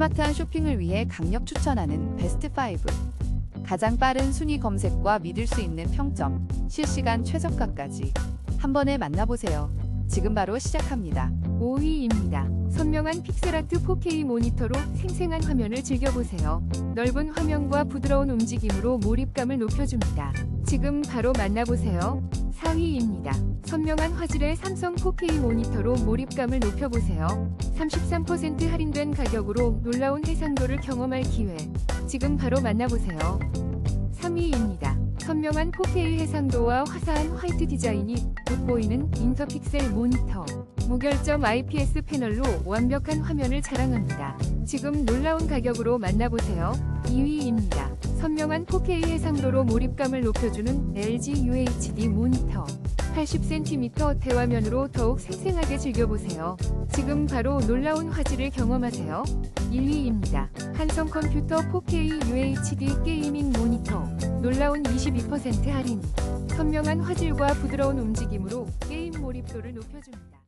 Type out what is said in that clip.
스마트한 쇼핑을 위해 강력 추천하는 베스트 5. 가장 빠른 순위 검색과 믿을 수 있는 평점, 실시간 최저가까지 한 번에 만나보세요. 지금 바로 시작합니다. 5위입니다. 선명한 픽셀아트 4K 모니터로 생생한 화면을 즐겨보세요. 넓은 화면과 부드러운 움직임으로 몰입감을 높여줍니다. 지금 바로 만나보세요. 4위입니다. 선명한 화질의 삼성 4K 모니터로 몰입감을 높여보세요. 33% 할인된 가격으로 놀라운 해상도를 경험할 기회. 지금 바로 만나보세요. 3위입니다. 선명한 4K 해상도와 화사한 화이트 디자인이 돋보이는 인서픽셀 모니터. 무결점 IPS 패널로 완벽한 화면을 자랑합니다. 지금 놀라운 가격으로 만나보세요. 2위입니다. 선명한 4K 해상도로 몰입감을 높여주는 LG UHD 모니터. 80cm 대화면으로 더욱 생생하게 즐겨보세요. 지금 바로 놀라운 화질을 경험하세요. 1위입니다. 한성 컴퓨터 4K UHD 게이밍 모니터. 놀라운 22% 할인. 선명한 화질과 부드러운 움직임으로 게임 몰입도를 높여줍니다.